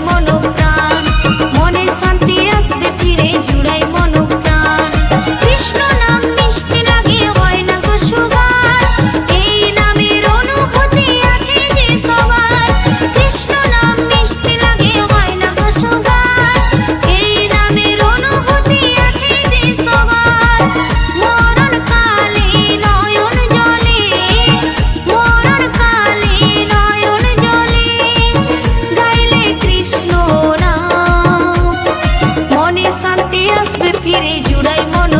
i'm on mono জুড়াই Mann